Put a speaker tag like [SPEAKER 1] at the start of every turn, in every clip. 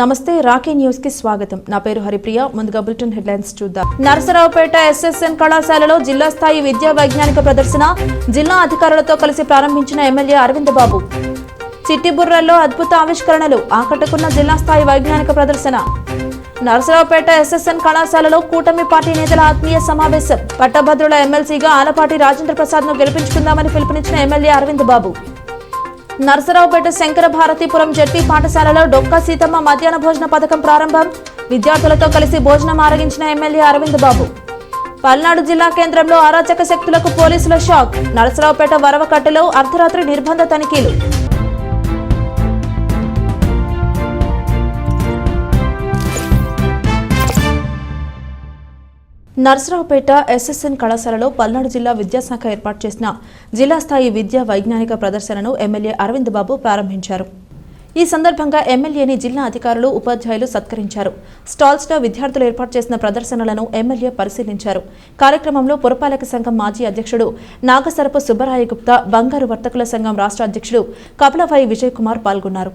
[SPEAKER 1] నమస్తే రాకీ న్యూస్కి స్వాగతం. నా పేరు హరిప్రియ ముందుగా బులెటిన్ హెడ్లైన్స్ చూద్దాం. నరసరావుపేట ఎస్ఎస్ఎన్ కళాశాలలో జిల్లా స్థాయి విద్యా వైజ్ఞానిక ప్రదర్శన జిల్లా అధికారులతో కలిసి ప్రారంభించిన ఎమ్మెల్యే అరవింద్ బాబు. చిట్టిబుర్రల్లో అద్భుత ఆవిష్కరణలు ఆకట్టుకున్న జిల్లా స్థాయి వైజ్ఞానిక ప్రదర్శన. నరసరావుపేట ఎస్ఎస్ఎన్ కళాశాలలో కూటమి పార్టీ నేతల ఆత్మీయ సమావేశం. పట్టభద్రుల ఎమ్మెల్సీగా ఆలపాటి రాజేంద్ర ప్రసాద్ను గెలిపించుకుందామని పిలుపునిచ్చిన ఎమ్మెల్యే అరవింద్ బాబు. నరసరావుపేట శంకర భారతీపురం జడ్పీ పాఠశాలలో డొక్కా సీతమ్మ మధ్యాహ్న భోజన పథకం ప్రారంభం. విద్యార్థులతో కలిసి భోజనం ఆరగించిన ఎమ్మెల్యే అరవింద్ బాబు. పల్నాడు జిల్లా కేంద్రంలో అరాచక శక్తులకు పోలీసుల షాక్. నరసరావుపేట వరవకట్టలో అర్ధరాత్రి నిర్బంధ తనిఖీలు. నర్సరావుపేట ఎస్ఎస్ఎన్ కళాశాలలో పల్నాడు జిల్లా విద్యాశాఖ ఏర్పాటు చేసిన జిల్లా స్థాయి విద్యా వైజ్ఞానిక ప్రదర్శనను ఎమ్మెల్యే అరవింద్ బాబు ప్రారంభించారు. ఈ సందర్భంగా ఎమ్మెల్యేని జిల్లా అధికారులు ఉపాధ్యాయులు సత్కరించారు. స్టాల్స్లో విద్యార్థులు ఏర్పాటు చేసిన ప్రదర్శనలను ఎమ్మెల్యే పరిశీలించారు. కార్యక్రమంలో పురపాలక సంఘం మాజీ అధ్యక్షుడు నాగసరపు సుబ్బరాయ గుప్తా బంగారు వర్తకుల సంఘం రాష్ట్ర అధ్యక్షుడు కపిలవాయి విజయ్ కుమార్ పాల్గొన్నారు.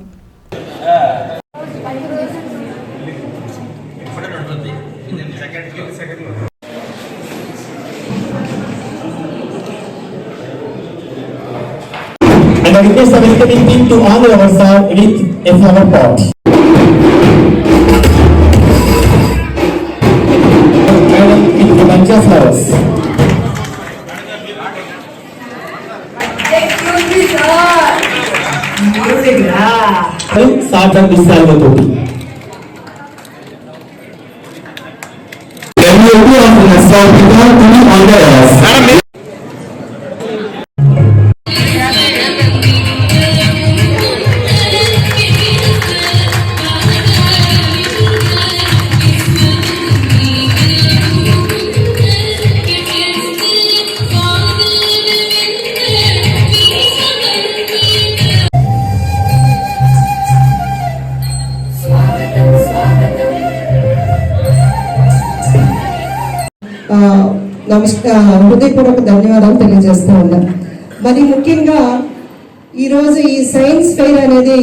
[SPEAKER 2] And I request the welcoming team to honor our sir with a flower pot. Madam, with the bunch of flowers. సార్థం విశ్రాంతతోటి WOP of Nassau to be
[SPEAKER 3] హృదయపూర్వక ధన్యవాదాలు తెలియజేస్తూ ఉన్నా. మరి ముఖ్యంగా ఈరోజు ఈ సైన్స్ ఫెయిర్ అనేది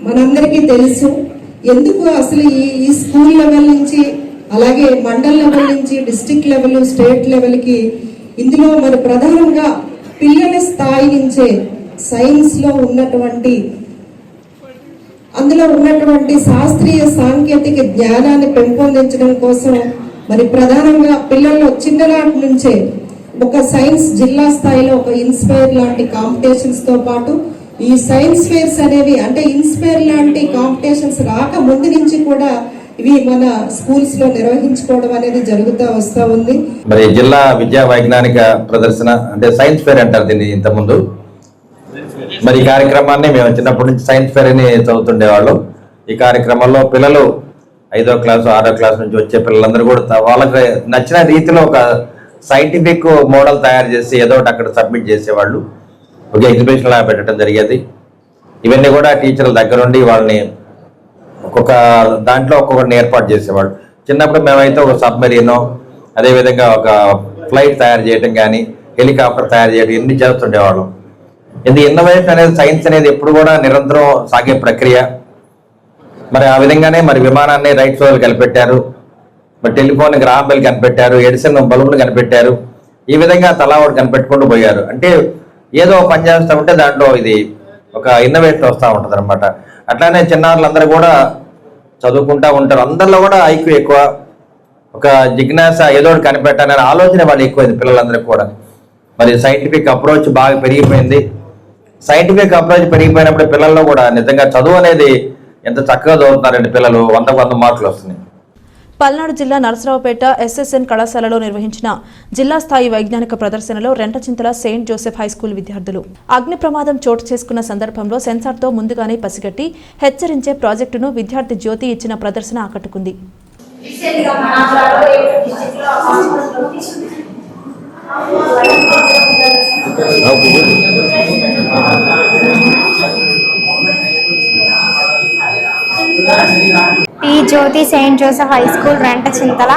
[SPEAKER 3] మనందరికీ తెలుసు. ఎందుకు అసలు ఈ ఈ స్కూల్ లెవెల్ నుంచి అలాగే మండల్ లెవెల్ నుంచి డిస్టిక్ లెవెల్ స్టేట్ లెవెల్కి ఇందులో మరి ప్రధానంగా పిల్లల స్థాయి నుంచే సైన్స్లో ఉన్నటువంటి అందులో ఉన్నటువంటి శాస్త్రీయ సాంకేతిక జ్ఞానాన్ని పెంపొందించడం కోసం మరి ప్రధానంగా పిల్లల్లో చిన్ననాటి నుంచే ఒక సైన్స్ జిల్లా స్థాయిలో ఒక ఇన్స్పైర్ లాంటి కాంపిటీషన్స్తో పాటు ఈ సైన్స్ ఫేర్స్ అనేవి అంటే ఇన్స్పైర్ లాంటి కాంపిటీషన్స్ రాక ముందు నుంచి కూడా ఇవి మన స్కూల్స్లో నిర్వహించుకోవడం అనేది జరుగుతూ వస్తూ ఉంది.
[SPEAKER 4] మరి జిల్లా విద్యా వైజ్ఞానిక ప్రదర్శన అంటే సైన్స్ ఫేర్ అంటారు దీన్ని ఇంతకుముందు. మరి ఈ కార్యక్రమాన్ని మేము చిన్నప్పటి నుంచి సైన్స్ ఫేర్ అని చదువుతుండేవాళ్ళం. ఈ కార్యక్రమంలో పిల్లలు ఐదో క్లాస్ ఆరో క్లాస్ నుంచి వచ్చే పిల్లలందరూ కూడా వాళ్ళకి నచ్చిన రీతిలో ఒక సైంటిఫిక్ మోడల్ తయారు చేసి ఏదో ఒకటి అక్కడ సబ్మిట్ చేసేవాళ్ళు. ఒక ఎగ్జిబిషన్ లాగా పెట్టడం జరిగేది. ఇవన్నీ కూడా టీచర్ల దగ్గరుండి వాళ్ళని ఒక్కొక్క దాంట్లో ఒక్కొక్కరిని ఏర్పాటు చేసేవాళ్ళు. చిన్నప్పుడు మేమైతే ఒక సబ్మెరీనో అదేవిధంగా ఒక ఫ్లైట్ తయారు చేయడం కానీ హెలికాప్టర్ తయారు చేయడం ఇన్ని చేస్తుండేవాళ్ళం. ఇది ఇన్నోవేషన్ అనేది సైన్స్ అనేది ఎప్పుడు కూడా నిరంతరం సాగే ప్రక్రియ. మరి ఆ విధంగానే మరి విమానాన్ని రైట్ సోల్ కనిపెట్టారు. మరి టెలిఫోన్ గ్రామ్ బెల్ కనిపెట్టారు ఎడిసన్ బలూన్ కనిపెట్టారు. ఈ విధంగా తలా ఒకటి కనిపెట్టుకుంటూ పోయారు. అంటే ఏదో పని చేస్తూ ఉంటే దాంట్లో ఇది ఒక ఇన్నోవేషన్ వస్తూ ఉంటుంది అనమాట అట్లానే చిన్నారులందరూ కూడా చదువుకుంటా ఉంటారు. అందరిలో కూడా ఐక్యూ ఎక్కువ. ఒక జిజ్ఞాస ఏదో ఒకటి కనిపెట్టాలనే ఆలోచన వాళ్ళు ఎక్కువైంది పిల్లలందరికీ కూడా. మరి సైంటిఫిక్ అప్రోచ్ బాగా పెరిగిపోయింది. సైంటిఫిక్ అప్రోచ్ పెరిగిపోయినప్పుడు పిల్లల్లో కూడా నిజంగా చదువు అనేది ఎంత చక్కగా చదువుతున్నారండి పిల్లలు. వందకు వంద మార్కులు వస్తున్నాయి.
[SPEAKER 1] పల్నాడు జిల్లా నరసరావుపేట ఎస్ఎస్ఎన్ కళాశాలలో నిర్వహించిన జిల్లా స్థాయి వైజ్ఞానిక ప్రదర్శనలో రెంటచింతల సెయింట్ జోసెఫ్ హైస్కూల్ విద్యార్థులు. అగ్ని ప్రమాదం చోటు చేసుకున్న సందర్భంలో సెన్సార్తో ముందుగానే పసిగట్టి హెచ్చరించే ప్రాజెక్టును విద్యార్థి జ్యోతి ఇచ్చిన ప్రదర్శన ఆకట్టుకుంది.
[SPEAKER 5] ఈ Jyothi Saint Joseph high school Rentachintala.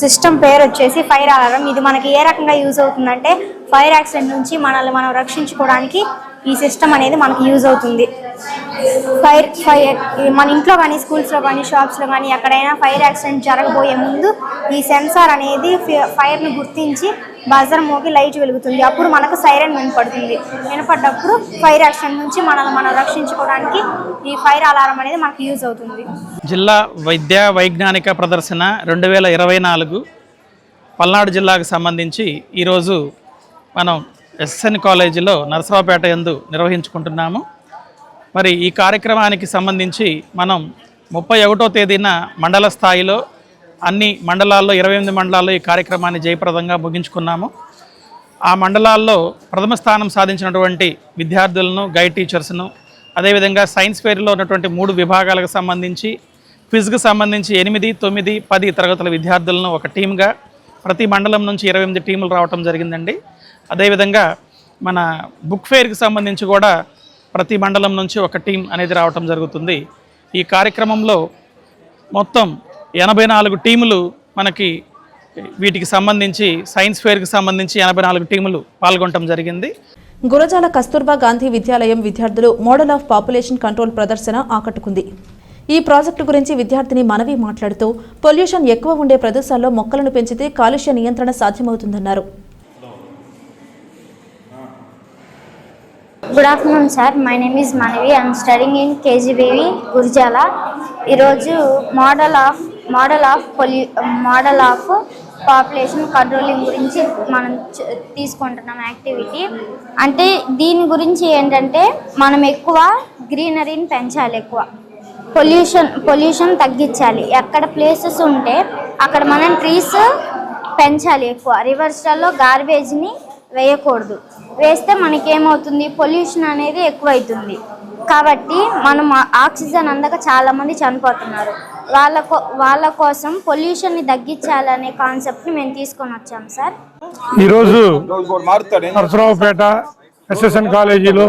[SPEAKER 5] System పేరు వచ్చేసి ఫైర్ అలారం. ఇది మనకి ఏ రకంగా యూజ్ అవుతుందంటే ఫైర్ యాక్సిడెంట్ నుంచి మనల్ని మనం రక్షించుకోవడానికి ఈ సిస్టమ్ అనేది మనకి యూజ్ అవుతుంది. ఫైర్ ఫైర్ మన ఇంట్లో కానీ స్కూల్స్లో కానీ షాప్స్లో కానీ ఎక్కడైనా ఫైర్ యాక్సిడెంట్ జరగబోయే ముందు ఈ సెన్సార్ అనేది ఫైర్ను గుర్తించి బజర్ మోగి లైట్ వెలుగుతుంది. అప్పుడు మనకు సైరన్ వినపడుతుంది. వినపడ్డప్పుడు ఫైర్ యాక్సిడెంట్ నుంచి మనల్ని మనం రక్షించుకోవడానికి ఈ ఫైర్ అలారం అనేది మనకు యూజ్ అవుతుంది.
[SPEAKER 6] జిల్లా వైద్య వైజ్ఞానిక ప్రదర్శన రెండు వేల ఇరవై నాలుగు పల్నాడు జిల్లాకు సంబంధించి ఈరోజు మనం ఎస్ఎన్ కాలేజీలో నరసరావుపేట ఎందు నిర్వహించుకుంటున్నాము. మరి ఈ కార్యక్రమానికి సంబంధించి మనం ముప్పై ఒకటో తేదీన మండల స్థాయిలో అన్ని మండలాల్లో ఇరవై ఎనిమిది మండలాల్లో ఈ కార్యక్రమాన్ని జయప్రదంగా ముగించుకున్నాము. ఆ మండలాల్లో ప్రథమ స్థానం సాధించినటువంటి విద్యార్థులను గైడ్ టీచర్స్ను అదేవిధంగా సైన్స్ ఫేర్లో ఉన్నటువంటి మూడు విభాగాలకు సంబంధించి క్విజ్కి సంబంధించి ఎనిమిది తొమ్మిది పది తరగతుల విద్యార్థులను ఒక టీమ్గా ప్రతి మండలం నుంచి ఇరవై ఎనిమిది టీములు రావటం జరిగిందండి. అదేవిధంగా మన బుక్ ఫెయిర్కి సంబంధించి కూడా ప్రతి మండలం నుంచి ఒక టీం అనేది రావటం జరుగుతుంది. ఈ కార్యక్రమంలో మొత్తం ఎనభై నాలుగు టీములు మనకి వీటికి సంబంధించి సైన్స్ ఫేర్కి సంబంధించి ఎనభై నాలుగు టీములు పాల్గొనడం జరిగింది.
[SPEAKER 1] గురజాల కస్తూర్బా గాంధీ విద్యాలయం విద్యార్థులు మోడల్ ఆఫ్ పాపులేషన్ కంట్రోల్ ప్రదర్శన ఆకట్టుకుంది. ఈ ప్రాజెక్టు గురించి విద్యార్థిని మనవి మాట్లాడుతూ పొల్యూషన్ ఎక్కువ ఉండే ప్రదేశాల్లో మొక్కలను పెంచితే కాలుష్య నియంత్రణ సాధ్యమవుతుందన్నారు.
[SPEAKER 5] Good afternoon sir my name is Manavi I'm studying in KGBV Gurjala ఈరోజు model of model of పొల్యూ model of population controlling గురించి మనం తీసుకుంటున్నాం యాక్టివిటీ. అంటే దీని గురించి ఏంటంటే మనం ఎక్కువ గ్రీనరీని పెంచాలి ఎక్కువ. పొల్యూషన్ పొల్యూషన్ తగ్గించాలి. ఎక్కడ ప్లేసెస్ ఉంటే అక్కడ మనం ట్రీస్ పెంచాలి ఎక్కువ. రివర్స్లలో గార్బేజ్ని వేయకూడదు. వేస్తే మనకేమవుతుంది? పొల్యూషన్ అనేది ఎక్కువైతుంది. కాబట్టి మనం ఆక్సిజన్ అందక చాలామంది చనిపోతున్నారు. వాళ్ళ కో- వాళ్ళ కోసం పొల్యూషన్ని తగ్గించాలనే కాన్సెప్ట్ని మేము తీసుకొని వచ్చాం సార్.
[SPEAKER 7] ఈరోజు నరసరావుపేట ఎస్ఎస్ఎన్ కాలేజీలో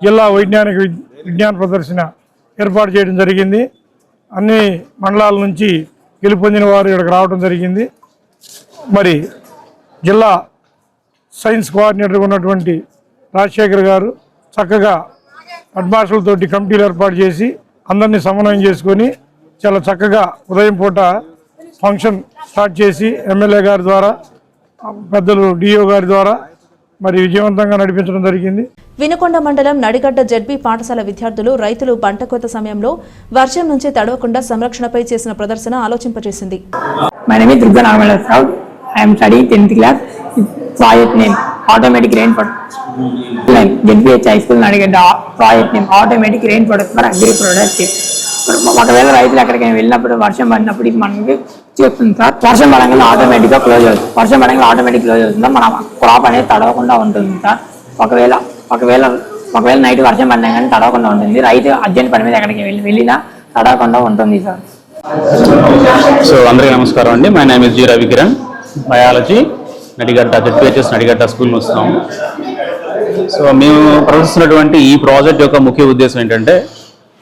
[SPEAKER 7] జిల్లా వైజ్ఞానిక విజ్ఞాన ప్రదర్శన ఏర్పాటు చేయడం జరిగింది. అన్ని మండలాల నుంచి గెలుపొందిన వారు ఇక్కడికి రావడం జరిగింది. మరి జిల్లా సైన్స్ కోఆర్డినేటర్ ఉన్నటువంటి రాజశేఖర్ గారు చక్కగా అడ్మాస్టర్లతోటి కమిటీలు ఏర్పాటు చేసి అందరినీ సమన్వయం చేసుకొని చాలా చక్కగా ఉదయం పూట ఫంక్షన్ స్టార్ట్ చేసి ఎమ్మెల్యే గారి ద్వారా పెద్దలు డిఓ గారి ద్వారా మరి విజయవంతంగా నడిపించడం జరిగింది.
[SPEAKER 1] వినుకొండ మండలం నడిగడ్డ జడ్బీ పాఠశాల విద్యార్థులు రైతులు పంట కోత సమయంలో వర్షం నుంచి తడవకుండా సంరక్షణపై చేసిన ప్రదర్శన ఆలోచింపజేసింది.
[SPEAKER 8] Name is Durga Narmala automatic rain am studying 10th class. Project project name automatic rain product for agri productive ఒకవేళ రైతులు ఎక్కడికైనా వెళ్ళినప్పుడు వర్షం పడినప్పుడు ఇది మనకి చెప్తుంది సార్. వర్షం పడంగా ఆటోమేటిక్గా క్లోజ్ అవుతుంది. వర్షం పడంగా ఆటోమేటిక్ క్లోజ్ అవుతుంది? మన క్రాప్ అనేది తడవకుండా ఉంటుంది సార్. ఒకవేళ ఒకవేళ ఒకవేళ నైట్ వర్షం పడినా కానీ తడవకుండా ఉంటుంది. రైతు అర్జెంట్ పని మీద ఎక్కడికి వెళ్ళి వెళ్ళినా తడవకుండా ఉంటుంది సార్.
[SPEAKER 9] సో అందరికీ నమస్కారం అండి. My name is G Ravikiran biology Nadigadda ZPHS Nadigadda school వస్తాం. సో మేము ప్రవేశిస్తున్నటువంటి ఈ ప్రాజెక్ట్ యొక్క ముఖ్య ఉద్దేశం ఏంటంటే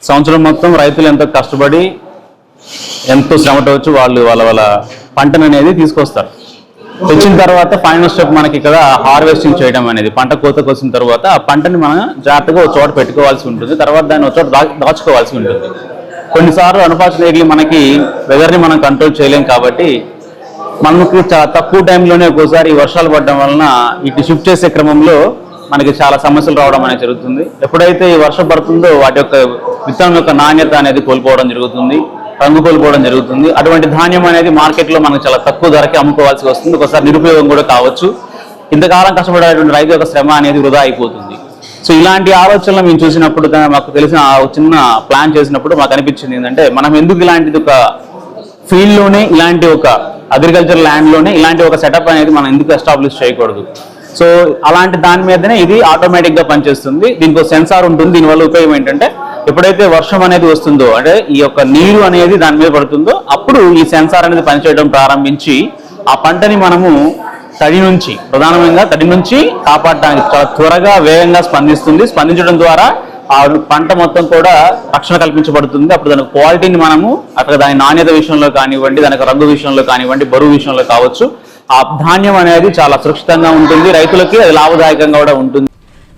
[SPEAKER 9] సంవత్సరం మొత్తం రైతులు ఎంతో కష్టపడి ఎంతో శ్రమటవచ్చు వాళ్ళు వాళ్ళ వాళ్ళ పంటను అనేది తీసుకొస్తారు. తెచ్చిన తర్వాత ఫైనల్ స్టెప్ మనకి ఇక్కడ హార్వెస్టింగ్ చేయడం అనేది పంట కోతకు వచ్చిన తర్వాత ఆ పంటని మనం జాగ్రత్తగా ఒక చోట పెట్టుకోవాల్సి ఉంటుంది తర్వాత దాన్ని ఒక చోట దా- దాచుకోవాల్సి ఉంటుంది. కొన్నిసార్లు అన్ఫార్చునేట్లీ మనకి వెదర్ని మనం కంట్రోల్ చేయలేం కాబట్టి మనకు చాలా తక్కువ టైంలోనే ఒక్కోసారి వర్షాలు పడడం వలన ఇటు షిఫ్ట్ చేసే క్రమంలో మనకి చాలా సమస్యలు రావడం అనేది జరుగుతుంది. ఎప్పుడైతే ఈ వర్షం పడుతుందో వాటి యొక్క విత్తనం యొక్క నాణ్యత అనేది కోల్పోవడం జరుగుతుంది రంగు కోల్పోవడం జరుగుతుంది. అటువంటి ధాన్యం అనేది మార్కెట్లో మనకు చాలా తక్కువ ధరకి అమ్ముకోవాల్సి వస్తుంది. ఒకసారి నిరుపయోగం కూడా కావచ్చు. ఇంతకాలం కష్టపడేటువంటి రైతు యొక్క శ్రమ అనేది వృధా అయిపోతుంది. సో ఇలాంటి ఆలోచనలు మేము చూసినప్పుడు మాకు తెలిసిన ఆ చిన్న ప్లాన్ చేసినప్పుడు మాకు అనిపించింది ఏంటంటే మనం ఎందుకు ఇలాంటిది ఒక ఫీల్డ్లోనే ఇలాంటి ఒక అగ్రికల్చర్ ల్యాండ్లోనే ఇలాంటి ఒక సెటప్ అనేది మనం ఎందుకు ఎస్టాబ్లిష్ చేయకూడదు? సో అలాంటి దాని మీదనే ఇది ఆటోమేటిక్గా పనిచేస్తుంది. దీనికి ఒక సెన్సార్ ఉంటుంది. దీనివల్ల ఉపయోగం ఏంటంటే ఎప్పుడైతే వర్షం అనేది వస్తుందో అంటే ఈ యొక్క నీరు అనేది దాని మీద పడుతుందో అప్పుడు ఈ సెన్సార్ అనేది పనిచేయడం ప్రారంభించి ఆ పంటని మనము తడి నుంచి ప్రధానంగా తడి నుంచి కాపాడడానికి చాలా త్వరగా వేగంగా స్పందిస్తుంది. స్పందించడం ద్వారా ఆ పంట మొత్తం కూడా రక్షణ కల్పించబడుతుంది. అప్పుడు దాని క్వాలిటీని మనము అక్కడ దాని నాణ్యత విషయంలో కానివ్వండి దానికి రంగు విషయంలో కానివ్వండి బరువు విషయంలో కావచ్చు ఆ ధాన్యం అనేది చాలా సురక్షితంగా ఉంటుంది. రైతులకి అది లాభదాయకంగా కూడా ఉంటుంది.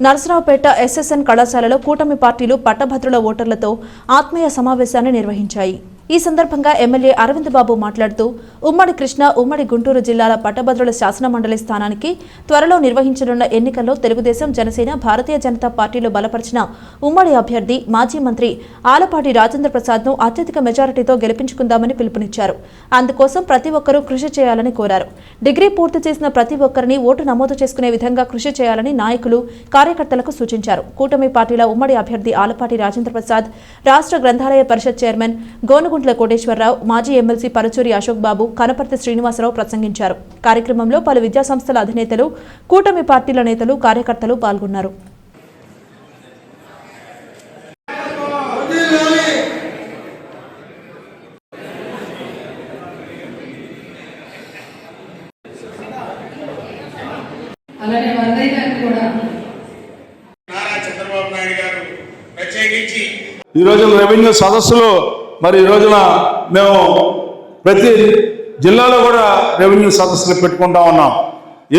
[SPEAKER 1] నరసరావుపేట ఎస్ఎస్ఎన్ కళాశాలలో కూటమి పార్టీలు పట్టభద్రుల ఓటర్లతో ఆత్మీయ సమావేశాన్ని నిర్వహించాయి. ఈ సందర్భంగా ఎమ్మెల్యే అరవింద్ బాబు మాట్లాడుతూ ఉమ్మడి కృష్ణ ఉమ్మడి గుంటూరు జిల్లాల పట్టభద్రుల శాసనమండలి స్థానానికి త్వరలో నిర్వహించనున్న ఎన్నికల్లో తెలుగుదేశం జనసేన భారతీయ జనతా పార్టీలు బలపరిచిన ఉమ్మడి అభ్యర్థి మాజీ మంత్రి ఆలపాటి రాజేంద్ర ప్రసాద్ను అత్యధిక మెజారిటీతో గెలిపించుకుందామని పిలుపునిచ్చారు. అందుకోసం ప్రతి ఒక్కరూ కృషి చేయాలని కోరారు. డిగ్రీ పూర్తి చేసిన ప్రతి ఒక్కరిని ఓటు నమోదు చేసుకునే విధంగా కృషి చేయాలని నాయకులు కార్యకర్తలకు సూచించారు. కూటమి పార్టీల ఉమ్మడి అభ్యర్థి ఆలపాటి రాజేంద్ర ప్రసాద్ రాష్ట్ర గ్రంథాలయ పరిషత్ చైర్మన్ గోనుగుంట్ల కోటేశ్వరరావు మాజీ ఎమ్మెల్సీ పరచూరి అశోక్ బాబు కనపర్తి శ్రీనివాసరావు ప్రసంగించారు. కార్యక్రమంలో పలు విద్యాసంస్థల అధినేతలు కూటమి పార్టీల నేతలు కార్యకర్తలు పాల్గొన్నారు.
[SPEAKER 3] అలానే వరదయ్య గారికి కూడా
[SPEAKER 10] నారా చంద్రబాబు నాయుడు గారు ప్రత్యేకించి
[SPEAKER 11] ఈ రోజున రెవెన్యూ సదస్సులో మరి ఈ రోజున మేము ప్రతి జిల్లాలో కూడా రెవెన్యూ సదస్సులు పెట్టుకుంటా ఉన్నాం.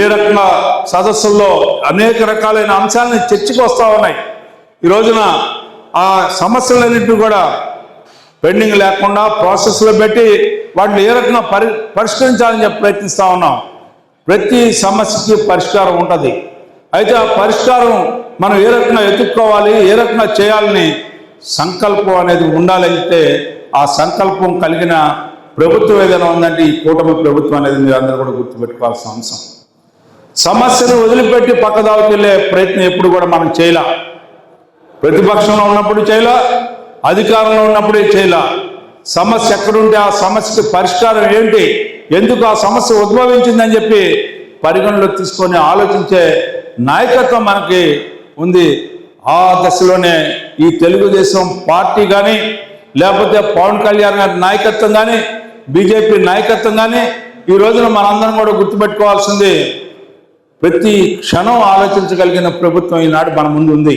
[SPEAKER 11] ఏ రకంగా సదస్సుల్లో అనేక రకాలైన అంశాలని చర్చకు వస్తూ ఉన్నాయి. ఈ రోజున ఆ సమస్యలన్నింటినీ కూడా పెండింగ్ లేకుండా ప్రాసెస్లో పెట్టి వాటిని ఏ రకంగా పరి పరిష్కరించాలని చెప్పి ప్రయత్నిస్తూ ఉన్నాం. ప్రతి సమస్యకి పరిష్కారం ఉంటుంది. అయితే ఆ పరిష్కారం మనం ఏ రకంగా ఎత్తుక్కోవాలి ఏ రకంగా చేయాలని సంకల్పం అనేది ఉండాలైతే ఆ సంకల్పం కలిగిన ప్రభుత్వం ఏదైనా ఉందంటే ఈ కూటమి ప్రభుత్వం అనేది మీరు అందరూ కూడా గుర్తుపెట్టుకోవాల్సిన అంశం. సమస్యను వదిలిపెట్టి పక్కదావకి వెళ్ళే ప్రయత్నం ఎప్పుడు కూడా మనం చేయలా. ప్రతిపక్షంలో ఉన్నప్పుడు చేయలా అధికారంలో ఉన్నప్పుడే చేయలా. సమస్య ఎక్కడుంటే ఆ సమస్యకి పరిష్కారం ఏంటి? ఎందుకు ఆ సమస్య ఉద్భవించిందని చెప్పి పరిగణలోకి తీసుకొని ఆలోచించే నాయకత్వం మనకి ఉంది. ఆ దశలోనే ఈ తెలుగుదేశం పార్టీ కానీ లేకపోతే పవన్ కళ్యాణ్ గారి నాయకత్వం కానీ బీజేపీ నాయకత్వం కానీ ఈ రోజున మనందరం కూడా గుర్తుపెట్టుకోవాల్సింది ప్రతి క్షణం ఆలోచించగలిగిన ప్రభుత్వం ఈనాడు మన ముందు ఉంది.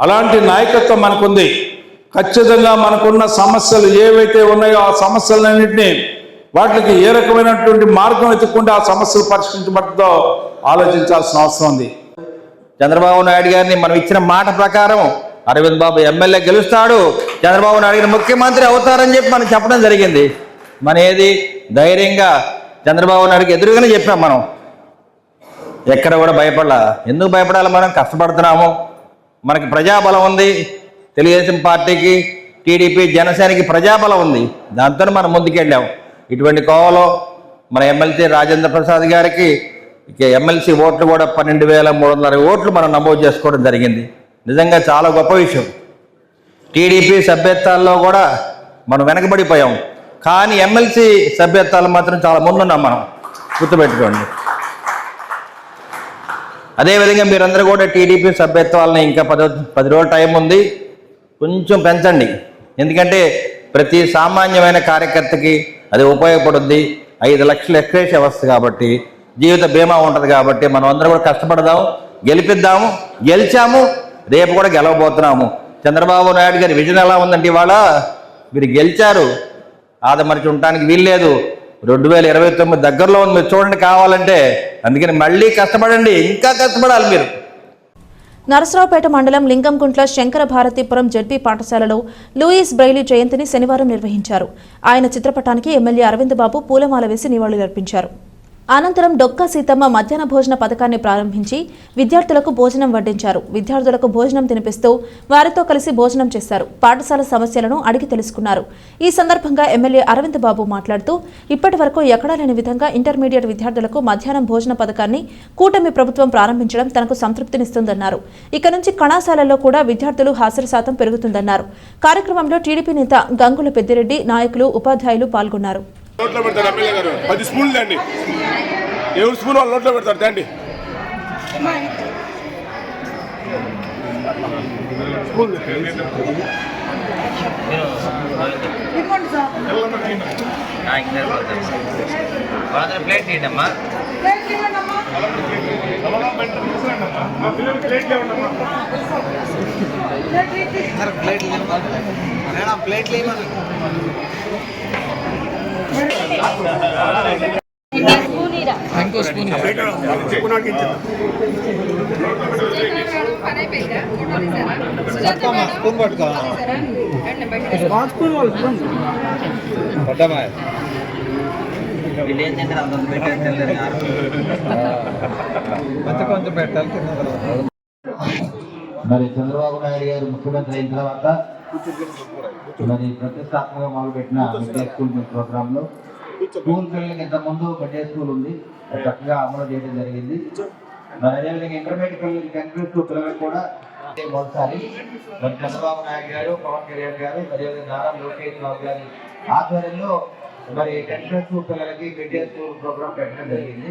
[SPEAKER 11] అలాంటి నాయకత్వం మనకుంది. ఖచ్చితంగా మనకున్న సమస్యలు ఏవైతే ఉన్నాయో ఆ సమస్యలన్నింటినీ వాటికి ఏ రకమైనటువంటి మార్గం వెతుక్కుంటే ఆ సమస్యలు పరిష్కరించబడుతుందో ఆలోచించాల్సిన అవసరం ఉంది.
[SPEAKER 4] చంద్రబాబు నాయుడు గారిని మనం ఇచ్చిన మాట ప్రకారం అరవింద్ బాబు ఎమ్మెల్యే గెలుస్తాడు. చంద్రబాబు నాయుడు ముఖ్యమంత్రి అవుతారని చెప్పి మనం చెప్పడం జరిగింది. మన ఏది? ధైర్యంగా చంద్రబాబు నాయుడుకి ఎదురుగానే చెప్పాం మనం. ఎక్కడ కూడా భయపడాల. ఎందుకు భయపడాలి మనం? కష్టపడుతున్నాము. మనకి ప్రజాబలం ఉంది. తెలుగుదేశం పార్టీకి టీడీపీ జనసేనకి ప్రజాబలం ఉంది. దాంతో మనం ముందుకెళ్ళాం. ఇటువంటి కోవలో మన ఎమ్మెల్సీ రాజేంద్ర ప్రసాద్ గారికి ఇక ఎమ్మెల్సీ ఓట్లు కూడా పన్నెండు వేల మూడు వందల ఓట్లు మనం నమోదు చేసుకోవడం జరిగింది. నిజంగా చాలా గొప్ప విషయం. టీడీపీ సభ్యత్వాల్లో కూడా మనం వెనకబడిపోయాం. కానీ ఎమ్మెల్సీ సభ్యత్వాలు మాత్రం చాలా ముందున్నాం మనం. గుర్తుపెట్టుకోండి. అదేవిధంగా మీరందరూ కూడా టీడీపీ సభ్యత్వాలని ఇంకా పది పది రోజుల టైం ఉంది. కొంచెం పెంచండి. ఎందుకంటే ప్రతి సామాన్యమైన కార్యకర్తకి అది ఉపయోగపడుద్ది. ఐదు లక్షలు ఎక్స్ప్రెస్ వ్యవస్థ కాబట్టి జీవిత బీమా ఉంటుంది కాబట్టి మనం అందరం కూడా కష్టపడదాం గెలిపిద్దాము గెలిచాము రేపు కూడా గెలవబోతున్నాము. చంద్రబాబు నాయుడు గారి విజన్ ఎలా ఉందంటే ఇవాళ మీరు గెలిచారు ఆదమరిచి ఉండటానికి వీల్లేదు. రెండు వేల ఇరవై తొమ్మిది దగ్గరలో ఉంది మీరు చూడండి కావాలంటే. అందుకని మళ్ళీ కష్టపడండి ఇంకా కష్టపడాలి మీరు.
[SPEAKER 1] నరసరావుపేట మండలం లింగంకుంట్ల శంకర భారతీపురం జడ్పీ పాఠశాలలో లూయిస్ బ్రైలీ జయంతిని శనివారం నిర్వహించారు. ఆయన చిత్రపటానికి ఎమ్మెల్యే అరవింద్ బాబు పూలమాల వేసి నివాళులర్పించారు. అనంతరం డొక్కా సీతమ్మ మధ్యాహ్న భోజన పథకాన్ని ప్రారంభించి విద్యార్థులకు భోజనం వడ్డించారు. విద్యార్థులకు భోజనం తినిపిస్తూ వారితో కలిసి భోజనం చేశారు. పాఠశాల సమస్యలను అడిగి తెలుసుకున్నారు. ఈ సందర్భంగా ఎమ్మెల్యే అరవింద్ బాబు మాట్లాడుతూ ఇప్పటి వరకు ఎక్కడా లేని విధంగా ఇంటర్మీడియట్ విద్యార్థులకు మధ్యాహ్నం భోజన పథకాన్ని కూటమి ప్రభుత్వం ప్రారంభించడం తనకు సంతృప్తినిస్తుందన్నారు. ఇక నుంచి కళాశాలల్లో కూడా విద్యార్థులు హాజరు శాతం పెరుగుతుందన్నారు. కార్యక్రమంలో టీడీపీ నేత గంగుల పెద్దిరెడ్డి నాయకులు ఉపాధ్యాయులు పాల్గొన్నారు.
[SPEAKER 10] నోట్లో పెడతారు ఎమ్మెల్యే గారు. పది స్పూన్లు తండి ఎవరు స్పూన్ వాళ్ళు నోట్లో పెడతారు తండి
[SPEAKER 4] ప్లేట్ మ్యాంగో స్పూన్ స్పూన్ తీయమ్మా మరి చంద్రబాబు నాయుడు గారు ముఖ్యమంత్రి అయిన తర్వాత మరి ప్రతిష్టాత్మకంగా మొదలుపెట్టిన మిడ్ స్కూల్ ప్రోగ్రామ్లో స్కూల్ పిల్లలకి ఇంత ముందు మిడ్ స్కూల్ ఉంది. చక్కగా అమలు చేయడం జరిగింది. మరి అదేవిధంగా ఇంటర్మీడియట్ పిల్లలకి టెన్త్ టూ పిల్లలకు కూడా మొదటిసారి. మరి చంద్రబాబు నాయుడు గారు పవన్ కళ్యాణ్ గారు అదేవిధంగా నారా లోకేష్ బాబు గారి ఆధ్వర్యంలో మరి టెన్త్ టూ పిల్లలకి మిడ్ స్కూల్ ప్రోగ్రామ్ పెట్టడం జరిగింది.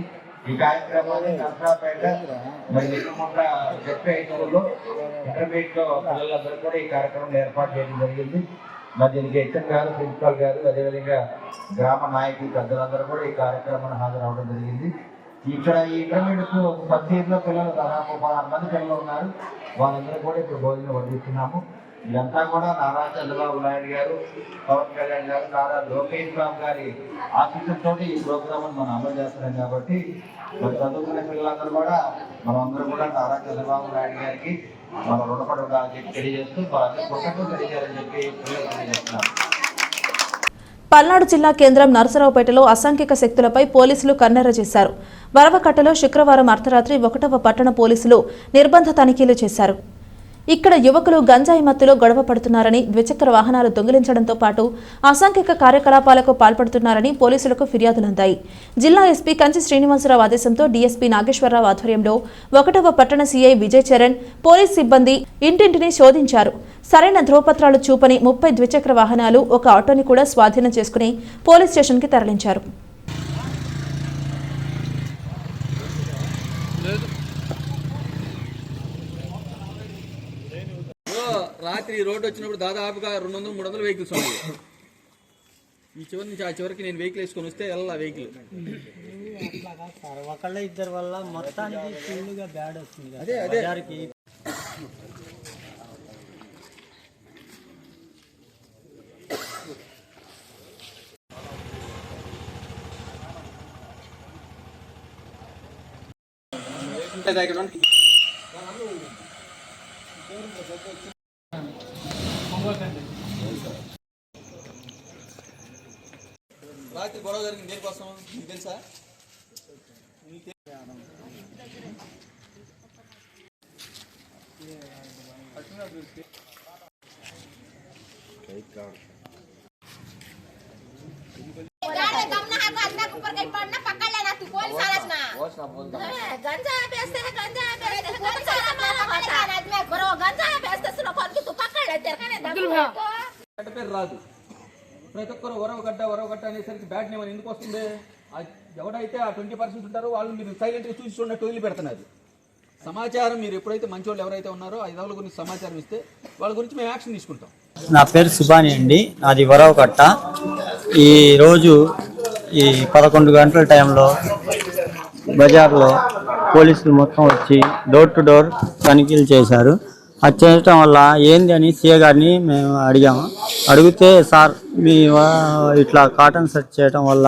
[SPEAKER 4] ఈ కార్యక్రమాన్ని నర్సరాపేట మరి వెనుకొండ జెడ్పీ హై స్కూల్లో ఇంటర్మీడియట్లో పిల్లలందరూ కూడా ఈ కార్యక్రమం ఏర్పాటు చేయడం జరిగింది. మరి దీనికి హెచ్ఎం గారు ప్రిన్సిపాల్ గారు అదేవిధంగా గ్రామ నాయకులు పెద్దలందరూ కూడా ఈ కార్యక్రమాన్ని హాజరవడం జరిగింది. ఇక్కడ ఈ ఇంటర్మీడియట్ పద్దెనిమిదిలో పిల్లలు దాదాపు పదహారు మంది పిల్లలు ఉన్నారు. వాళ్ళందరూ కూడా ఇప్పుడు భోజనం వడ్డిస్తున్నాము. ఇదంతా కూడా నారా చంద్రబాబు నాయుడు గారు పవన్ కళ్యాణ్ గారు నారా లోకేష్ బాబు గారి ఆశీస్సులతో ఈ ప్రోగ్రామ్ మనం అమలు చేస్తున్నాం కాబట్టి మరి చదువుకునే పిల్లలందరూ కూడా మనం కూడా నారా చంద్రబాబు నాయుడు గారికి మనం రుణపడి ఉండాలని చెప్పి తెలియజేస్తూ వాళ్ళని పుట్టకు తెలియజేయాలని చెప్పి పిల్లలకు తెలియజేస్తున్నాం.
[SPEAKER 1] పల్నాడు జిల్లా కేంద్రం నరసరావుపేటలో అసాంఘిక శక్తులపై పోలీసులు కన్నెర చేశారు. వరవకట్టలో శుక్రవారం అర్ధరాత్రి ఒకటవ పట్టణ పోలీసులు నిర్బంధ తనిఖీలు చేశారు. ఇక్కడ యువకులు గంజాయి మత్తులో గొడవ పడుతున్నారని ద్విచక్ర వాహనాలు దొంగిలించడంతో పాటు అసాంఘిక కార్యకలాపాలకు పాల్పడుతున్నారని పోలీసులకు ఫిర్యాదులందాయి జిల్లా ఎస్పీ కంచి శ్రీనివాసరావు ఆదేశంతో డీఎస్పీ నాగేశ్వరరావు ఆధ్వర్యంలో ఒకటవ పట్టణ సీఐ విజయ్ చరణ్ పోలీస్ సిబ్బంది ఇంటింటిని శోధించారు. సరైన ధ్రువపత్రాలు చూపని ముప్పై ద్విచక్ర వాహనాలు ఒక ఆటోని కూడా స్వాధీనం చేసుకుని పోలీస్ స్టేషన్కి తరలించారు.
[SPEAKER 12] రాత్రి రోడ్డు వచ్చినప్పుడు దాదాపుగా రెండు వందలు మూడు వందల వెహికల్స్ ఉన్నాయి. ఈ చివరి నుంచి ఆ చివరికి నేను వెహికల్ వేసుకొని వస్తే వెళ్ళాలి వెహికల్
[SPEAKER 8] ఒకళ్ళ ఇద్దరు వల్ల మొత్తానికి ఫుల్గా బ్యాడ్ వస్తుంది
[SPEAKER 12] అదే అదే. రాత్రి గొడవ జరిగింది దేనికోసం మీకు తెలుసా
[SPEAKER 13] गाड़ी कम ना है गंजा के ऊपर कहीं पड़ना पकड़ लेना तू कौन साला
[SPEAKER 12] పేరు రాదు ప్రతి ఒక్కరు ఒరవగడ్డ ఒరవగడ్డ అనేసరికి బ్యాట్ నేమ్ ఎందుకు వస్తుంది ఎవడైతే ఆ ట్వంటీ పర్సెంట్ ఉంటారో వాళ్ళు మీరు సైలెంట్గా చూసి చూడట్టు వదిలిపెడుతున్నారు సమాచారం మీరు ఎప్పుడైతే మంచి వాళ్ళు ఎవరైతే ఉన్నారో ఐదవుల గురించి సమాచారం ఇస్తే వాళ్ళ గురించి మేము యాక్షన్ తీసుకుంటాం
[SPEAKER 8] నా పేరు సుబాని అండి. నాది వరవకట్ట. ఈరోజు ఈ పదకొండు గంటల టైంలో బజార్లో పోలీసులు మొత్తం వచ్చి డోర్ టు డోర్ తనిఖీలు చేశారు. అది చేయటం వల్ల ఏంది అని సీఏ గారిని మేము అడిగాము అడిగితే సార్ మీ ఇట్లా కాటన్ సెట్ చేయటం వల్ల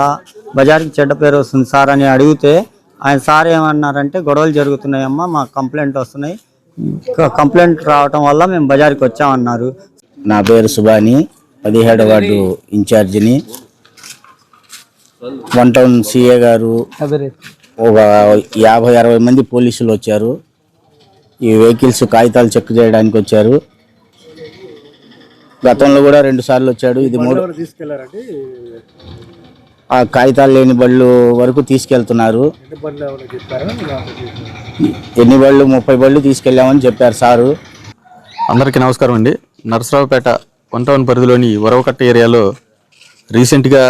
[SPEAKER 8] బజార్కి చెడ్డ పేరు వస్తుంది సార్ అని అడిగితే ఆయన సార్ ఏమన్నారంటే గొడవలు జరుగుతున్నాయమ్మా మాకు కంప్లైంట్ వస్తున్నాయి. కంప్లైంట్ రావటం వల్ల మేము బజార్కి వచ్చామన్నారు.
[SPEAKER 9] నా పేరు సుబాని పదిహేడు వార్డు ఇన్ఛార్జిని. వన్ టౌన్ సిఏ గారు ఒక యాభై అరవై మంది పోలీసులు వచ్చారు. ఈ వెహికల్స్ కాగితాలు చెక్ చేయడానికి వచ్చారు. గతంలో కూడా రెండు సార్లు వచ్చాడు. ఇది మూడు ఆ కాగితాలు లేని బళ్ళు వరకు తీసుకెళ్తున్నారు. ఎన్ని బళ్ళు ముప్పై బళ్ళు తీసుకెళ్ళామని చెప్పారు సారు.
[SPEAKER 12] అందరికీ నమస్కారం అండి. నరసరావుపేట వన్ టౌన్ పరిధిలోని వరవకట్ట ఏరియాలో రీసెంట్గా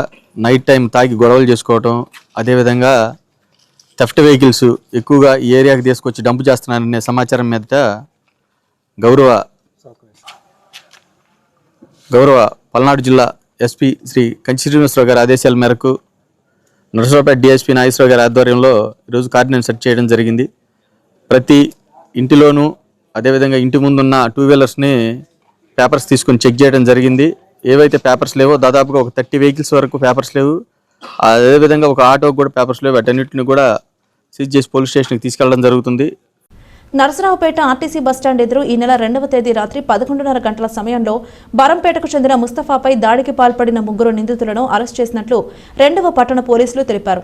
[SPEAKER 12] నైట్ టైం తాగి గొడవలు చేసుకోవటం అదేవిధంగా థెఫ్ట్ వెహికల్స్ ఎక్కువగా ఈ ఏరియాకి తీసుకొచ్చి డంప్ చేస్తున్నారనే సమాచారం మీద గౌరవ గౌరవ పల్నాడు జిల్లా ఎస్పీ శ్రీ కంచి శ్రీనివాసరావు గారి ఆదేశాల మేరకు నరసరావుపేట డిఎస్పీ నాగేశ్వరరావు గారి ఆధ్వర్యంలో ఈరోజు కార్డినెన్స్ సెట్ చేయడం జరిగింది. ప్రతి ఇంటిలోనూ అదేవిధంగా ఇంటి ముందున్న టూ వీలర్స్ని పేపర్స్ తీసుకొని చెక్ చేయడం జరిగింది. ఏవైతే పేపర్స్ లేవో దాదాపుగా ఒక థర్టీ వెహికల్స్ వరకు పేపర్స్ లేవు. అదేవిధంగా ఒక ఆటోకి కూడా పేపర్స్ లేవు. వాటన్నిటిని కూడా సీజ్ చేసి పోలీస్ స్టేషన్కి తీసుకెళ్ళడం జరుగుతుంది.
[SPEAKER 1] నరసరావుపేట ఆర్టీసీ బస్టాండ్ ఎదురు ఈ నెల రెండవ తేదీ రాత్రి పదకొండున్నర గంటల సమయంలో బరంపేటకు చెందిన ముస్తఫాపై దాడికి పాల్పడిన ముగ్గురు నిందితులను అరెస్ట్ చేసినట్లు రెండవ పట్టణ పోలీసులు తెలిపారు.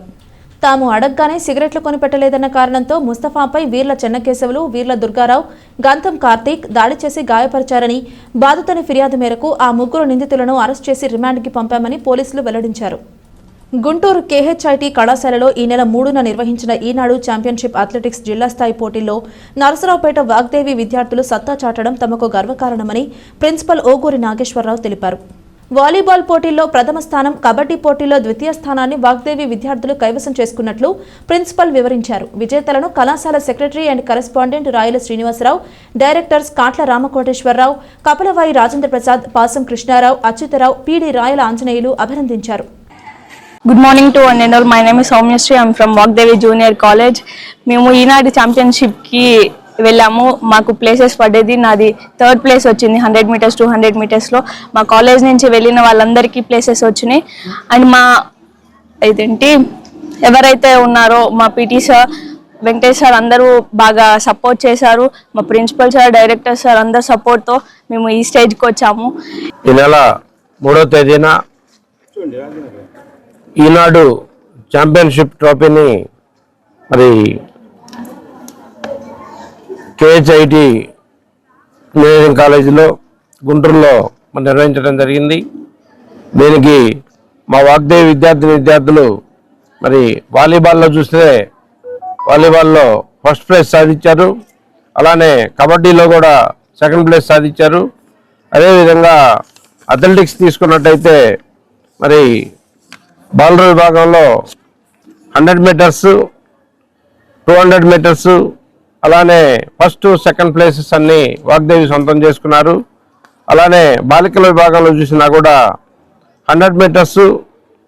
[SPEAKER 1] తాము అడగ్గానే సిగరెట్లు కొనిపెట్టలేదన్న కారణంతో ముస్తఫాపై వీర్ల చెన్నకేశవులు వీర్ల దుర్గారావు గంతం కార్తీక్ దాడి చేసి గాయపరిచారని బాధితుని ఫిర్యాదు మేరకు ఆ ముగ్గురు నిందితులను అరెస్ట్ చేసి రిమాండ్కి పంపామని పోలీసులు వెల్లడించారు. గుంటూరు కేహెచ్ఐటి కళాశాలలో ఈ నెల మూడున నిర్వహించిన ఈనాడు ఛాంపియన్షిప్ అథ్లెటిక్స్ జిల్లా స్థాయి పోటీల్లో నరసరావుపేట వాగ్దేవి విద్యార్థులు సత్తా చాటడం తమకు గర్వకారణమని ప్రిన్సిపల్ ఓగూరి నాగేశ్వరరావు తెలిపారు. వాలీబాల్ పోటీల్లో ప్రథమ స్థానం కబడ్డీ పోటీల్లో ద్వితీయ స్థానాన్ని వాగ్దేవి విద్యార్థులు కైవసం చేసుకున్నట్లు ప్రిన్సిపల్ వివరించారు. విజేతలను కళాశాల secretary and correspondent Rayala Srinivasarao directors Katla Ramakoteswararao Kapalavai Rajendra Prasad Pasam Krishnarao Achyutarao PD Rayala Anjaneyulu అభినందించారు.
[SPEAKER 14] Good morning to one and all my name Soumyasri I'm from Vagdevi junior college మేము ఈనాటి ఛాంపియన్షిప్కి వెళ్ళాము. మాకు places పడేది. నాది third place వచ్చింది hundred meters two hundred మీటర్స్లో మా కాలేజ్ నుంచి వెళ్ళిన వాళ్ళందరికీ ప్లేసెస్ వచ్చినాయి. అండ్ మా ఇదేంటి? ఎవరైతే ఉన్నారో మా పీటీ సార్ వెంకటేష్ సార్ అందరూ బాగా సపోర్ట్ చేశారు. మా ప్రిన్సిపల్ సార్ డైరెక్టర్ సార్ అందరు సపోర్ట్తో మేము ఈ స్టేజ్కి వచ్చాము.
[SPEAKER 15] ఈ నెల మూడో తేదీన ఈనాడు ఛాంపియన్షిప్ ట్రోఫీని మరి కేహెచ్ఐటి ఇంజనీరింగ్ కాలేజీలో గుంటూరులో మనం నిర్వహించడం జరిగింది. దీనికి మా వాగ్దేవి విద్యార్థి విద్యార్థులు మరి వాలీబాల్లో చూస్తే వాలీబాల్లో ఫస్ట్ ప్లేస్ సాధించారు. అలానే కబడ్డీలో కూడా సెకండ్ ప్లేస్ సాధించారు. అదేవిధంగా అథ్లెటిక్స్ తీసుకున్నట్టయితే మరి బాలుర విభాగంలో hundred meters two hundred meters అలానే ఫస్ట్ సెకండ్ ప్లేసెస్ అన్ని వాగ్దేవి సొంతం చేసుకున్నారు. అలానే బాలికల విభాగంలో చూసినా కూడా hundred meters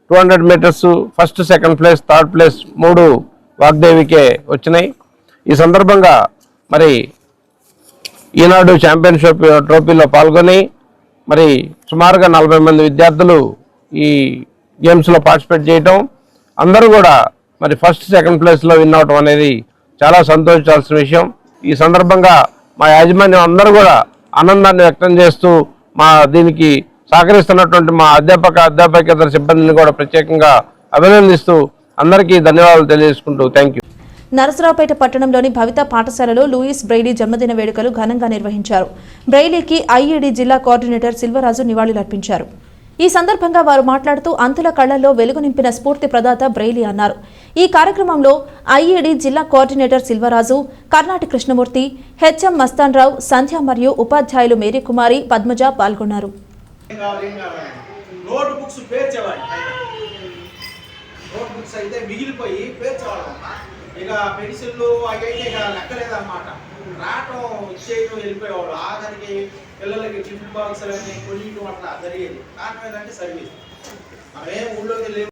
[SPEAKER 15] two hundred meters first second place third place మూడు వాగ్దేవికే వచ్చినాయి. ఈ సందర్భంగా మరి ఈనాడు ఛాంపియన్షిప్ ట్రోఫీలో పాల్గొని మరి సుమారుగా నలభై మంది విద్యార్థులు ఈ గేమ్స్లో పార్టిసిపేట్ చేయటం. అందరూ కూడా మరి ఫస్ట్ సెకండ్ ప్లేస్లో విన్ అవటం అనేది చాలా సంతోషించాల్సిన విషయం. ఈ సందర్భంగా మా యాజమాన్యం అందరూ కూడా ఆనందాన్ని వ్యక్తం చేస్తూ మా దీనికి సహకరిస్తున్నటువంటి మా అధ్యాపక అధ్యాపకేతర సిబ్బందిని కూడా ప్రత్యేకంగా అభినందిస్తూ అందరికీ ధన్యవాదాలు తెలియజేసుకుంటూ థ్యాంక్ యూ
[SPEAKER 1] నరసరావుపేట పట్టణంలోని భవిత పాఠశాలలో లూయిస్ బ్రైలీ జన్మదిన వేడుకలు ఘనంగా నిర్వహించారు. బ్రైలీకి ఐఈడి జిల్లా కోఆర్డినేటర్ సిల్వరాజు నివాళులర్పించారు. ఈ సందర్భంగా వారు మాట్లాడుతూ అంతుల కళ్ళలో వెలుగు నింపిన స్ఫూర్తి ప్రదాత బ్రెయిలీ అన్నారు. ఈ కార్యక్రమంలో ఐఈడి జిల్లా కోఆర్డినేటర్ సిల్వరాజు కర్ణాటి కృష్ణమూర్తి హెచ్ఎం మస్తాన్ రావు సంధ్య మరియు ఉపాధ్యాయులు మేరీ కుమారి పద్మజ పాల్గొన్నారు.
[SPEAKER 16] అయితే మిగిలిపోయి ఇక పెన్సిళ్ళు అవి అయితే ఇక లెక్కలేదన్నమాట. రావటం ఇచ్చేయటం వెళ్ళిపోయేవాడు. ఆఖరికి పిల్లలకి టిఫిన్ బాక్సులన్నీ కొనియటం అట్లా జరిగేది. కారణం ఏంటంటే సర్వీస్. మనమేం ఊళ్ళోకి లేవు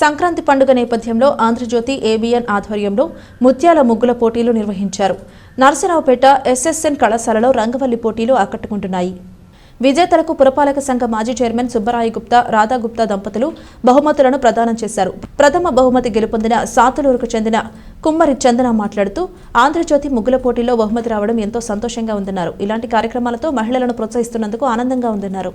[SPEAKER 1] సంక్రాంతి పండుగ నేపథ్యంలో ఆంధ్రజ్యోతి ఏబిఎన్ ఆధ్వర్యంలో ముత్యాల ముగ్గుల పోటీలు నిర్వహించారు. నరసరావుపేట ఎస్ఎస్ఎన్ కళాశాలలో రంగవల్లి పోటీలు ఆకట్టుకుంటున్నాయి. విజేతలకు పురపాలక సంఘ మాజీ చైర్మన్ సుబ్బరాయ గుప్తా రాధా గుప్తా దంపతులు బహుమతులను ప్రదానం చేశారు. ప్రథమ బహుమతి గెలుపొందిన సాతులూరుకు చెందిన కుమ్మరి చందన మాట్లాడుతూ ఆంధ్రజ్యోతి ముగ్గుల పోటీలో బహుమతి రావడం ఎంతో సంతోషంగా ఉందన్నారు. ఇలాంటి కార్యక్రమాలతో మహిళలను ప్రోత్సహిస్తున్నందుకు ఆనందంగా ఉందన్నారు.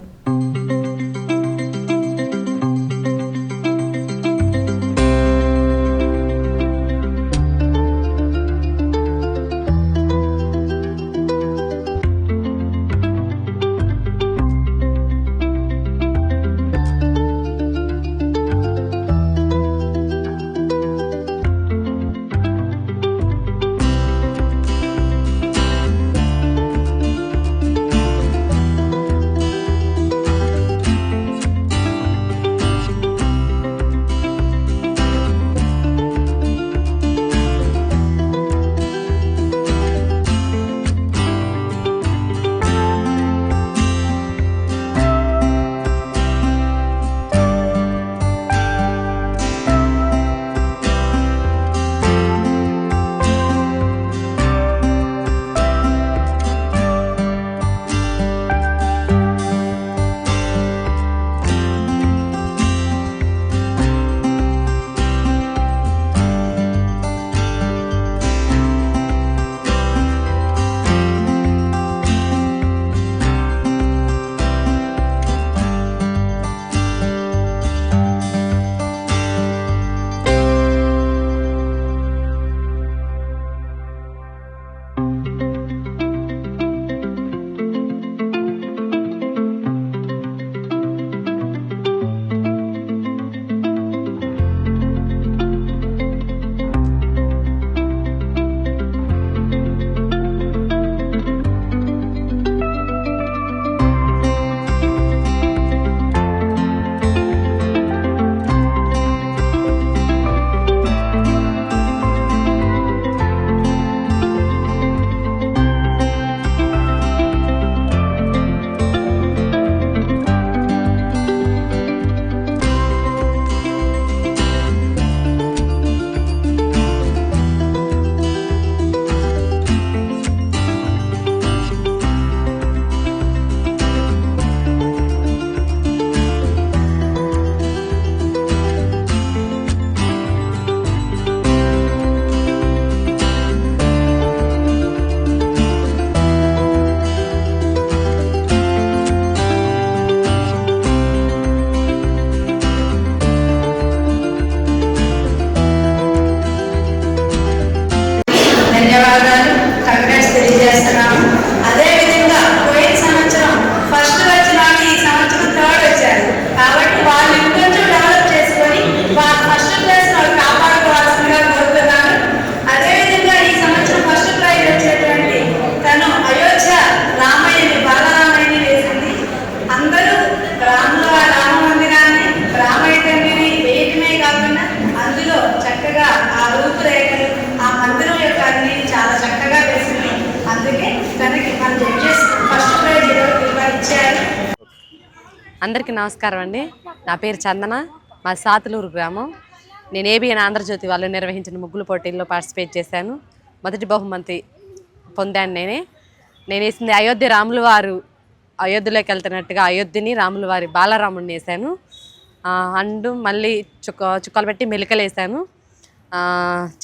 [SPEAKER 17] నమస్కారం అండి. నా పేరు చందన. మా సాతులూరు గ్రామం. నేను ఏబిఎన్ ఆంధ్రజ్యోతి వాళ్ళు నిర్వహించిన ముగ్గులు పోటీల్లో పార్టిసిపేట్ చేశాను. మొదటి బహుమతి పొందాను నేనే. నేను వేసింది అయోధ్య రాములు వారు అయోధ్యలోకి వెళ్తున్నట్టుగా అయోధ్యని రాముల వారి బాలరాముడిని వేసాను అండ్ మళ్ళీ చుక్క చుక్కలు పెట్టి మెలికలు వేసాను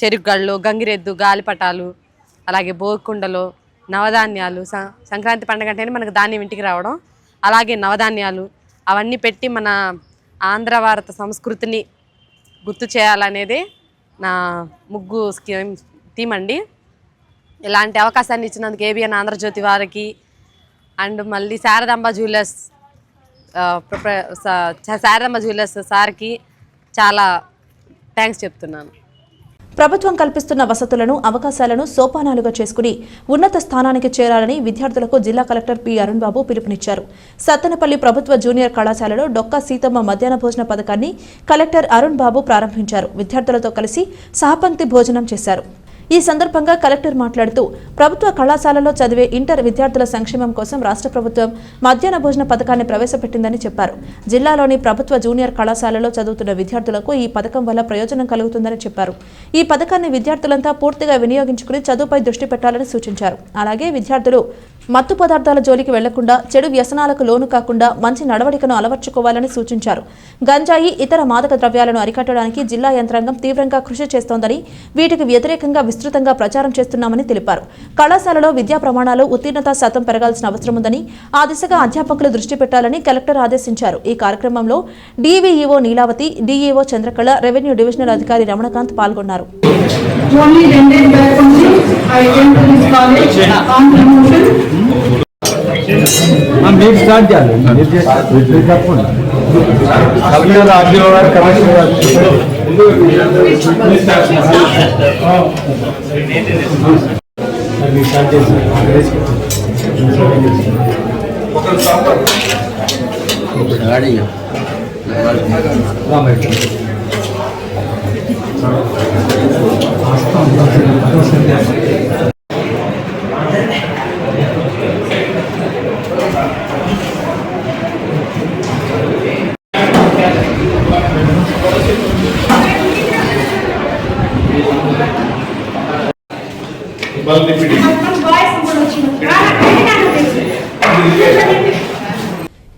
[SPEAKER 17] చెరుగళ్ళు గంగిరెద్దు గాలిపటాలు అలాగే బోకుండలు నవధాన్యాలు సంక్రాంతి పండుగ అంటేనే మనకు ధాన్యం ఇంటికి రావడం. అలాగే నవధాన్యాలు అవన్నీ పెట్టి మన ఆంధ్ర భారత సంస్కృతిని గుర్తు చేయాలనేది నా ముగ్గు స్కీమ్ థీమ్ అండి. ఇలాంటి అవకాశాన్ని ఇచ్చినందుకు ఏబిఎన్ ఆంధ్రజ్యోతి వారికి అండ్ మళ్ళీ శారదాంబ జ్యువెలర్స్ శారదాంబ జ్యువెలర్స్ సార్కి చాలా థ్యాంక్స్ చెప్తున్నాను.
[SPEAKER 1] ప్రభుత్వం కల్పిస్తున్న వసతులను అవకాశాలను సోపానాలుగా చేసుకుని ఉన్నత స్థానానికి చేరాలని విద్యార్థులకు జిల్లా కలెక్టర్ పి. అరుణ్ బాబు పిలుపునిచ్చారు. సత్తెనపల్లి ప్రభుత్వ జూనియర్ కళాశాలలో డొక్కా సీతమ్మ మధ్యాహ్న భోజన పథకాన్ని కలెక్టర్ అరుణ్ బాబు ప్రారంభించారు. విద్యార్థులతో కలిసి సహపంక్తి భోజనం చేశారు. ఈ సందర్భంగా కలెక్టర్ మాట్లాడుతూ ప్రభుత్వ కళాశాలలో చదివే ఇంటర్ విద్యార్థుల సంక్షేమం కోసం రాష్ట్ర ప్రభుత్వం మధ్యాహ్న భోజన పథకాన్ని ప్రవేశపెట్టిందని చెప్పారు. జిల్లాలోని ప్రభుత్వ జూనియర్ కళాశాలలో చదువుతున్న విద్యార్థులకు ఈ పథకం వల్ల ప్రయోజనం కలుగుతుందని చెప్పారు. ఈ పథకాన్ని విద్యార్థులంతా పూర్తిగా వినియోగించుకుని చదువుపై దృష్టి పెట్టాలని సూచించారు. అలాగే విద్యార్థులు మత్తు పదార్థాల జోలికి వెళ్ళకుండా చెడు వ్యసనాలకు లోను కాకుండా మంచి నడవడికను అలవర్చుకోవాలని సూచించారు. గంజాయి ఇతర మాదక ద్రవ్యాలను అరికట్టడానికి జిల్లా యంత్రాంగం తీవ్రంగా కృషి చేస్తోందని వీటికి వ్యతిరేకంగా విస్తృతంగా ప్రచారం చేస్తున్నామని తెలిపారు. కళాశాలలో విద్యా ప్రమాణాలు ఉత్తీర్ణత శాతం పెరగాల్సిన అవసరం ఉందని ఆ దిశగా అధ్యాపకులు దృష్టి పెట్టాలని కలెక్టర్ ఆదేశించారు. ఈ కార్యక్రమంలో DVEO Neelavathi DEO Chandrakala revenue divisional అధికారి రమణకాంత్ పాల్గొన్నారు.
[SPEAKER 18] I came to this college on promotion.
[SPEAKER 2] हम नीट स्टार्ट जा रहे हैं नीट का फ़ोन अभी और आगे और कमेंट गाड़ी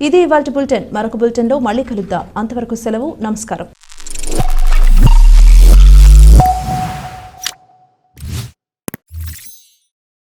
[SPEAKER 1] ఇది ఇవాళ బులెటిన్. మరొక బులెటిన్లో మళ్ళీ కలుద్దాం. అంతవరకు సెలవు నమస్కారం.